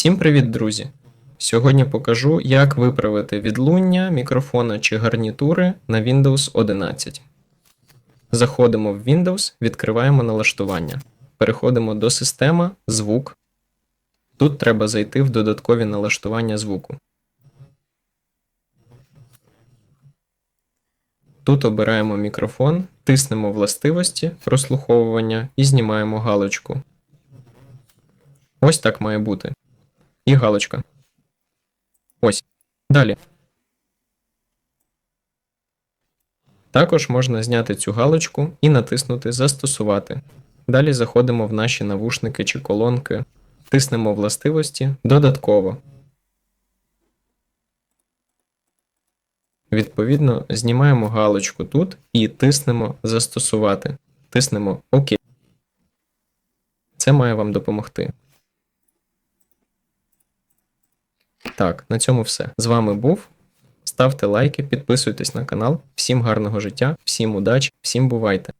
Всім привіт, друзі! Сьогодні покажу, як виправити відлуння мікрофона чи гарнітури на Windows 11. Заходимо в Windows, відкриваємо налаштування. Переходимо до система, звук. Тут треба зайти в додаткові налаштування звуку. Тут обираємо мікрофон, тиснемо властивості прослуховування і знімаємо галочку. Ось так має бути. І галочка. Ось. Далі. Також можна зняти цю галочку і натиснути Застосувати. Далі заходимо в наші навушники чи колонки, тиснемо властивості додатково. Відповідно, знімаємо галочку тут і тиснемо Застосувати. Тиснемо ОК. Це має вам допомогти. Так, на цьому все. З вами був. Ставте лайки, підписуйтесь на канал. Всім гарного життя, всім удачі, всім бувайте!